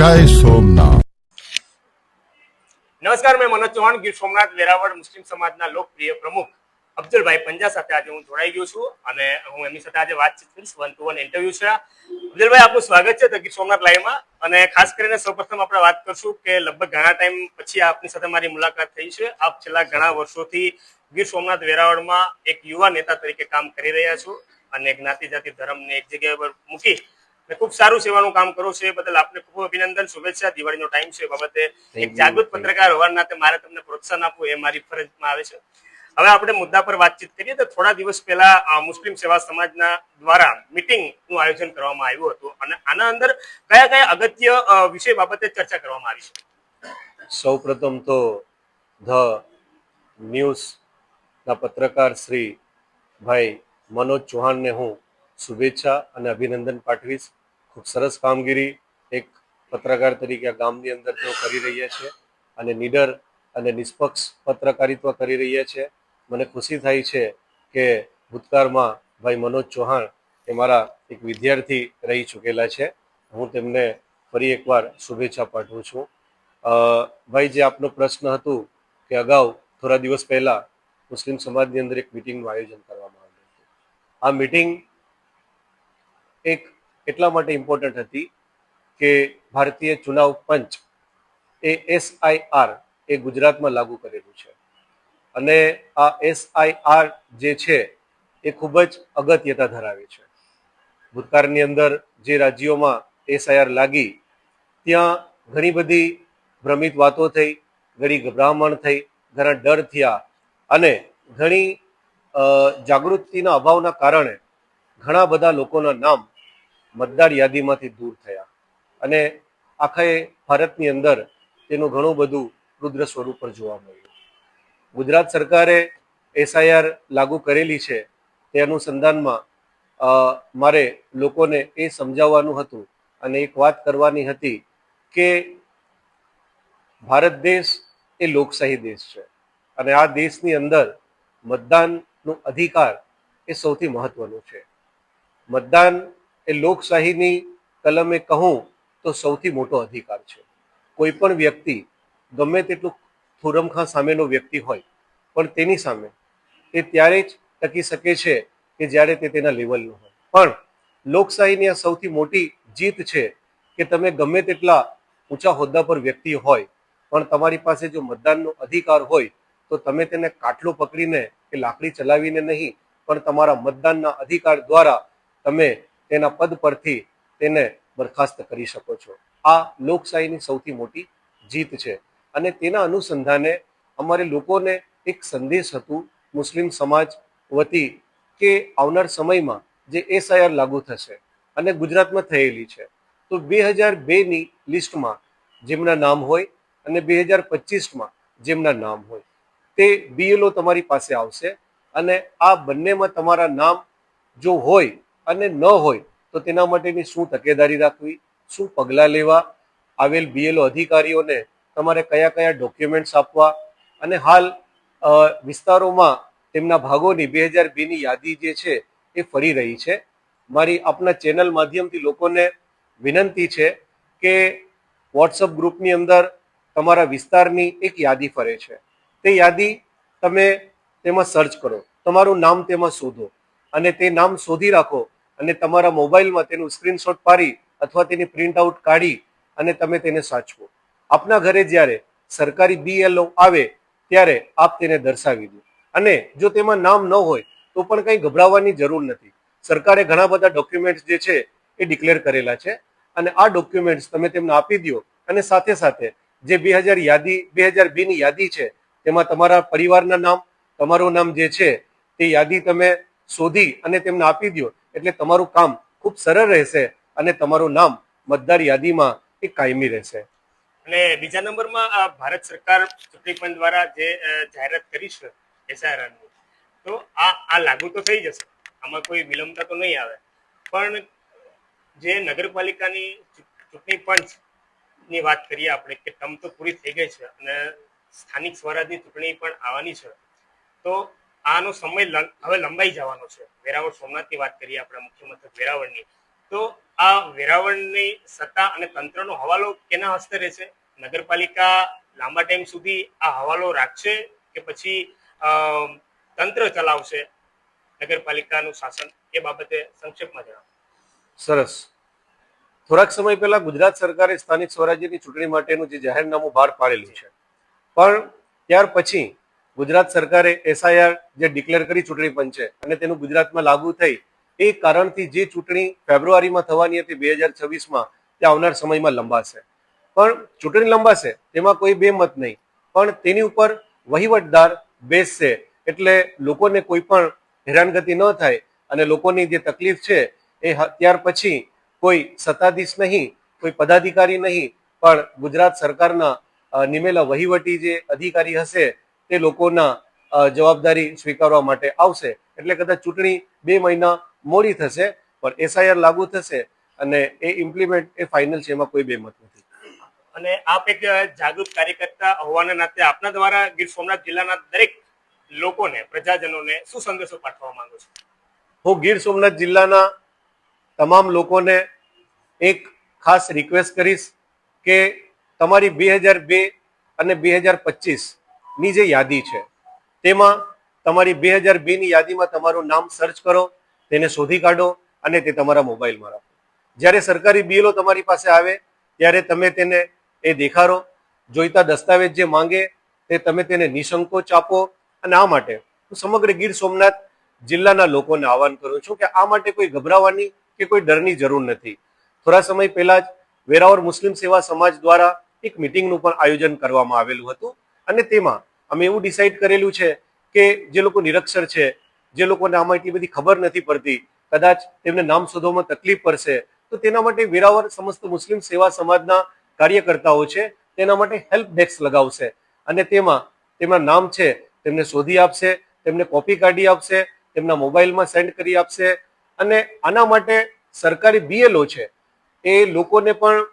જય સોમનાથ. નમસ્કાર, મેં મનોજ ચૌહાણ, ગીર સોમનાથ, વેરાવળ મુસ્લિમ સમાજના લોકપ્રિય પ્રમુખ અબ્દુલભાઈ પંજા સાથે આજે હું જોડાઈ ગયો છું અને હું એમની સાથે આજે વાતચીત કરીશ. વન ટુ વન ઇન્ટરવ્યુ છે અબ્દુલભાઈ, આપનું સ્વાગત છે ગીર સોમનાથ લાઈવમાં અને ખાસ કરીને સૌપ્રથમ આપણે વાત કરશું કે લગભગ ઘણા ટાઈમ પછી આપની સાથે મારી મુલાકાત થઈ છે. આપ છેલ્લા ઘણા વર્ષોથી ગીર સોમનાથ, વેરાવળમાં એક યુવા નેતા તરીકે કામ કરી રહ્યા છો અને જ્ઞાતિ જાતિ ધર્મને એક જગ્યા પર મૂકી અને ખૂબ સારું સેવાનું કામ કરો છો. એ બદલ આપને ખૂબ અભિનંદન શુભેચ્છા. દિવાળીનો ટાઈમ છે બાબતે એક જાગૃત પત્રકાર હોવાના નાતે મારે તમને પ્રોત્સાહન આપવું એ મારી ફરજમાં આવે છે. હવે આપણે મુદ્દા પર વાતચીત કરીએ તો થોડા દિવસ પહેલા મુસ્લિમ સેવા સમાજના દ્વારા મિટિંગનું આયોજન કરવામાં આવ્યું હતું અને આના અંદર કયા કયા અગત્ય વિષય બાબતે ચર્ચા કરવામાં આવી છે? સૌ પ્રથમ તો ધ ન્યૂઝના પત્રકાર શ્રી ભાઈ મનોજ ચૌહાણને હું શુભેચ્છા અને અભિનંદન પાઠવીશ. ખૂબ સરસ કામગીરી એક પત્રકાર તરીકે આ ગામની અંદર તેઓ કરી રહ્યા છે અને નીડર અને નિષ્પક્ષ પત્રકારિત્વ કરી રહ્યા છે. મને ખુશી થાય છે કે ભૂતકાળમાં ભાઈ મનોજ ચૌહાણ એ મારા એક વિદ્યાર્થી રહી ચૂકેલા છે. હું તેમને ફરી એકવાર શુભેચ્છા પાઠવું છું. ભાઈ જે આપનો પ્રશ્ન હતું કે અગાઉ થોડા દિવસ પહેલા મુસ્લિમ સમાજની અંદર એક મિટિંગનું આયોજન કરવામાં આવ્યું હતું. આ મિટિંગ એક એટલા માટે ઇમ્પોર્ટન્ટ હતી કે ભારતીય ચુનાવ પંચ એ એસઆઈઆર એ ગુજરાતમાં લાગુ કરેલું છે. અને આ એસઆઈઆર જે છે એ ખૂબ જ અગત્યતા ધરાવે છે. ભૂતકાળની અંદર જે રાજ્યોમાં એસઆઈઆર લાગી, ત્યાં ઘણી બધી ભ્રમિત વાતો થઈ, ઘણી ગભરામણ થઈ, ઘણા ડર થયા અને ઘણી જાગૃતિના અભાવના કારણે ઘણા બધા લોકોના નામ મતદાર યાદીમાંથી દૂર થયા. અને આખા ભારતની અંદર તેનું ઘણું બધું રુદ્ર સ્વરૂપ પર જોવા મળ્યું. ગુજરાત સરકારે એસઆઈઆર લાગુ કરેલી છે તે અનુસંધાનમાં મારે લોકોને એ સમજાવવાનું હતું અને એક વાત કરવાની હતી કે ભારત દેશ એ લોકશાહી દેશ છે અને આ દેશની અંદર મતદાનનો અધિકાર એ સૌથી મહત્વનો છે. મતદાન એ લોકશાહીની કલમે કહું તો સૌથી મોટો અધિકાર છે. કોઈ પણ વ્યક્તિ, ગમે તેટલું થુરમખા સામેનો વ્યક્તિ હોય, પણ તેની સામે તે ત્યારે જ ટકી શકે છે કે જ્યારે તે તેના લેવલનું હોય. પણ લોકશાહીની આ સૌથી મોટી જીત છે કે તમે ગમે તેટલા ઊંચા હોદ્દા પર વ્યક્તિ હોય, પણ તમારી પાસે જો મતદાનનો અધિકાર હોય, તો તમે તેને કાટલો પકડીને કે લાકડી ચલાવીને નહીં, પણ તમારા મતદાનના અધિકાર દ્વારા તમે તેના પદ પરથી તેને બરખાસ્ત કરી શકો છો. આ લોકશાહીની સૌથી મોટી જીત છે. અને તેના અનુસંધાને અમારે લોકોને એક સંદેશ હતું મુસ્લિમ સમાજ વતી કે આવનાર સમયમાં જે એસઆઈઆર લાગુ થશે અને ગુજરાતમાં થયેલી છે. તો બે હજાર બેની લિસ્ટમાં જેમના નામ હોય અને બે હજાર પચીસમાં જેમના નામ હોય. તે બીએલઓ તમારી પાસે આવશે અને આ બંનેમાં તમારા નામ જો હોય અને ન હોય તો તેના માટેની શું તકેદારી રાખવી, શું પગલાં લેવા, આવેલ બીએલઓ અધિકારીઓને તમારે કયા કયા ડોક્યુમેન્ટ્સ આપવા અને હાલ વિસ્તારોમાં તેમના ભાગોની બે હજાર બેની યાદી જે છે એ ફરી રહી છે. મારી આપના ચેનલ માધ્યમથી લોકોને વિનંતી છે કે વોટ્સઅપ ગ્રુપની અંદર તમારા વિસ્તારની એક યાદી ફરે છે. તે યાદી તમે તેમાં સર્ચ કરો. તમારું નામ તેમાં શોધો અને તે નામ શોધી રાખો અને તમારા મોબાઈલમાં તેનું સ્ક્રીનશોટ પાડી અથવા તેની પ્રિન્ટ આઉટ કાઢી અને તમે તેને સાચવો. આપના ઘરે જ્યારે સરકારી બીએલઓ આવે, ત્યારે આપ તેને દર્શાવી દો. અને જો તેમાં નામ ન હોય, તો પણ કંઈ ગભરાવાની જરૂર નથી. સરકારે ઘણા બધા ડોક્યુમેન્ટ્સ જે છે, એ ડિક્લેર કરેલા છે. અને આ ડોક્યુમેન્ટ્સ તમે તેમને આપી દો અને સાથે સાથે જે બે હજાર યાદી, બે હજાર બેની યાદી છે, તેમાં તમારા પરિવારના નામ, તમારું નામ જે છે, તે યાદી તમે શોધી અને તેમને આપી દો. એટલે તમારું કામ ખૂબ સરળ રહેશે અને તમારું નામ મતદાર યાદીમાં એ કાયમી રહેશે. અને બીજા નંબરમાં આ ભારત સરકાર ચૂંટણી પંચ દ્વારા જે જાહેરાત કરી છે, એસઆરઆરની, તો આ આ લાગુ તો થઈ જશે. આમાં કોઈ વિલંબતા તો નહીં આવે. પણ જે નગરપાલિકાની ચૂંટણી પંચની વાત કરીએ આપણે કે ટર્મ તો પૂરી થઈ ગઈ છે અને સ્થાનિક સ્વરાજની ચૂંટણી પણ આવવાની છે, તો આનો સમય હવે લંબાઈ જવાનો છે. વેરાવળ સોમનાથની વાત કરીએ આપણા મુખ્ય મથક વેરાવળની, તો આ વેરાવળની સત્તા અને તંત્રનો હવાલો કેના હસ્તે રહેશે? નગરપાલિકા લાંબા ટાઈમ સુધી આ હવાલો રાખશે કે પછી તંત્ર ચલાવશે નગરપાલિકાનું શાસન? એ બાબતે સંક્ષેપમાં જણાવો. સરસ. થોડાક સમય પહેલા ગુજરાત સરકારે સ્થાનિક સ્વરાજ્યની ચૂંટણી માટેનું જે જાહેરનામું બહાર પાડેલું છે. પણ ત્યાર પછી ગુજરાત સરકારે એસઆઈઆર જે ડિક્લેર કરી ચૂંટણી પંચે અને તેનું ગુજરાતમાં લાગુ થઈ, એ કારણથી જે ચૂંટણી ફેબ્રુઆરીમાં થવાની હતી બે હજાર છવ્વીસમાં, તે આવનાર સમયમાં લંબાશે. પણ ચૂંટણી લંબાશે, તેમાં કોઈ બે મત નહીં. પણ તેની ઉપર વહીવટદાર બેસશે, એટલે લોકોને કોઈ પણ હેરાનગતિ ન થાય અને લોકોની જે તકલીફ છે, એ ત્યાર પછી કોઈ સત્તાધીશ નહીં, કોઈ પદાધિકારી નહીં, પણ ગુજરાત સરકારના નિમેલા વહીવટી જે અધિકારી હશે તે લોકોના જવાબદારી સ્વીકારવા માટે આવશે. એટલે કદાચ ચૂંટણી બે મહિના મોડી થશે પણ એસઆઈઆર લાગુ થશે અને એ ઇમ્પ્લિમેન્ટ એ ફાઇનલ છે એમાં કોઈ બે મત નથી. અને આપ એક જાગૃત કાર્યકર્તા હોવાના નાતે આપના દ્વારા ગીર સોમનાથ જિલ્લાના દરેક લોકોને પ્રજાજનોને શું સંદેશો પાઠવવા માંગુ છું? હું ગીર સોમનાથ જિલ્લાના તમામ લોકોને એક ખાસ રિક્વેસ્ટ કરીશ કે તમારી બે હજાર બે અને બે હજાર પચીસની જે યાદી છે, તેમાં તમારી બે હજાર બેની યાદીમાં તમારું નામ સર્ચ કરો, તેને શોધી કાઢો અને તે તમારા મોબાઈલમાં રાખો. જ્યારે સરકારી બિલો તમારી પાસે આવે, ત્યારે તમે તેને એ દેખાડો, જોઈતા દસ્તાવેજ જે માંગે, તે તમે તેને નિસંકોચ આપો અને આ માટે હું સમગ્ર ગીર સોમનાથ જિલ્લાના લોકોને આહવાન કરું છું કે આ માટે કોઈ ગભરાવાની કે કોઈ ડરની જરૂર નથી. થોડા સમય પહેલા જ વેરાવળ મુસ્લિમ સેવા સમાજ દ્વારા એક મિટિંગનું પણ આયોજન કરવામાં આવેલું હતું અને તેમાં અમે એવું ડિસાઈડ કરેલું છે કે જે લોકો નિરક્ષર છે, જે લોકોને આમાં એટલી બધી ખબર નથી પડતી, કદાચ તેમને નામ શોધવામાં તકલીફ પડશે, તો તેના માટે વેરાવર સમસ્ત મુસ્લિમ સેવા સમાજના કાર્યકર્તાઓ છે, તેના માટે હેલ્પ ડેસ્ક લગાવશે. અને તેમાં તેમના નામ છે, તેમને શોધી આપશે, તેમને કોપી કાઢી આપશે, તેમના મોબાઈલમાં સેન્ડ કરી આપશે. અને આના માટે સરકારી બીએલઓ છે. એ લોકોને પણ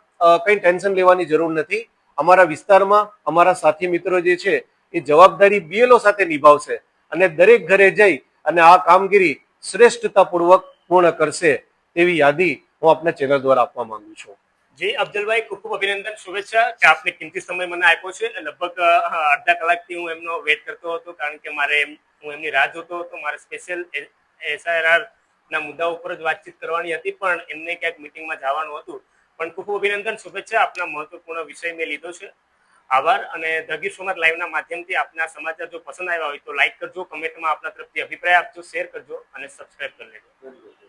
કંઈ ટેન્શન લેવાની જરૂર નથી. અમારા વિસ્તારમાં અમારા સાથી મિત્રો જે છે એ જવાબદારી બીએલઓ સાથે નિભાવશે અને દરેક ઘરે જઈ અને આ કામગીરી શ્રેષ્ઠતાપૂર્વક પૂર્ણ કરશે તેવી યાદી હું આપના ચેનલ દ્વારા આપવા માંગુ છું. જી અફજલભાઈ ખૂબ ખૂબ અભિનંદન, શુભેચ્છા કે આપને કિંમતી સમય મને આપ્યો છે લગભગ અડધા કલાકથી હું એમનો વેટ કરતો હતો કારણ કે મારે હું એમની રાહ જોતો હતો, મારે સ્પેશિયલ એસઆરઆર ના મુદ્દા ઉપર જ વાતચીત કરવાની હતી, પણ એમને ક્યાંક મિટિંગમાં જવાનું હતું. પણ ખૂબ અભિનંદન, શુભેચ્છા, આપના મહત્વપૂર્ણ વિષય મેં લીધો છે. આભાર અને ધગી સોમનાથ લાઈવના માધ્યમથી આપના સમાચાર જો પસંદ આવ્યા હોય તો લાઈક કરજો કમેન્ટમાં આપના તરફથી અભિપ્રાય આપજો શેર કરજો અને સબસ્ક્રાઇબ કરી લેજો.